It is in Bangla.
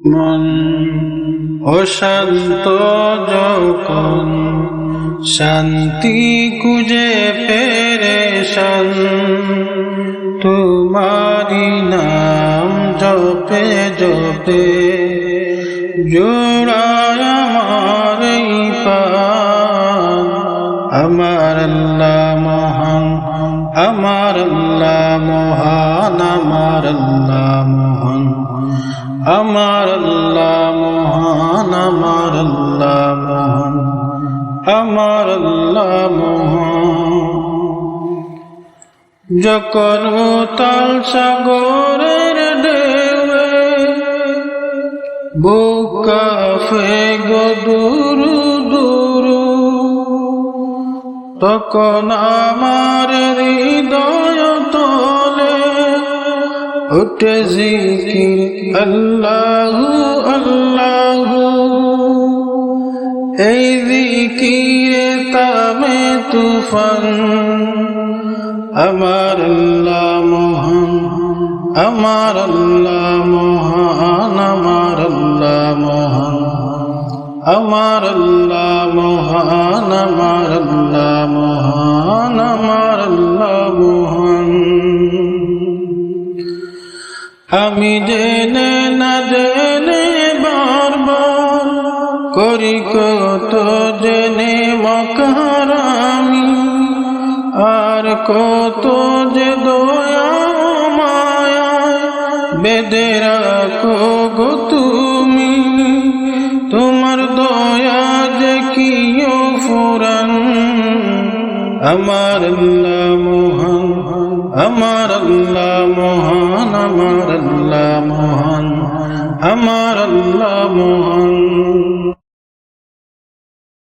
মন অশান্ত যখন শান্তি খুঁজে পেরেশান তোমারি নাম জপে জপে, জোড়ায় আমার। আমার আল্লাহ মহান, আমার আল্লাহ মহান, আমার আল্লাহ আমার আল্লাহ যখন উতাল সাগরের ঢেউয়ে বুকা ফে গদুরু দুরু, তখন আমার হৃদয় তলে উঠে জিকির, আল্লাহ আল্লাহ। এই জিকিরে তামে তুফান, আমার আল্লাহ মহান, আমার আল্লাহ মহান, আমার আল্লাহ মহান, আমার আল্লাহ মহান, আমার আল্লাহ মহান, আমার আল্লাহ মহান। আমি জেনে না জেনে করি কত জেনে মকারামি, আর কত যে দয়া মায়া বেদে রাখো গো তুমি। তোমার দয়া যে কিও ফুরান, আমার মহান আমার মহান আমার মহান আমার মহান।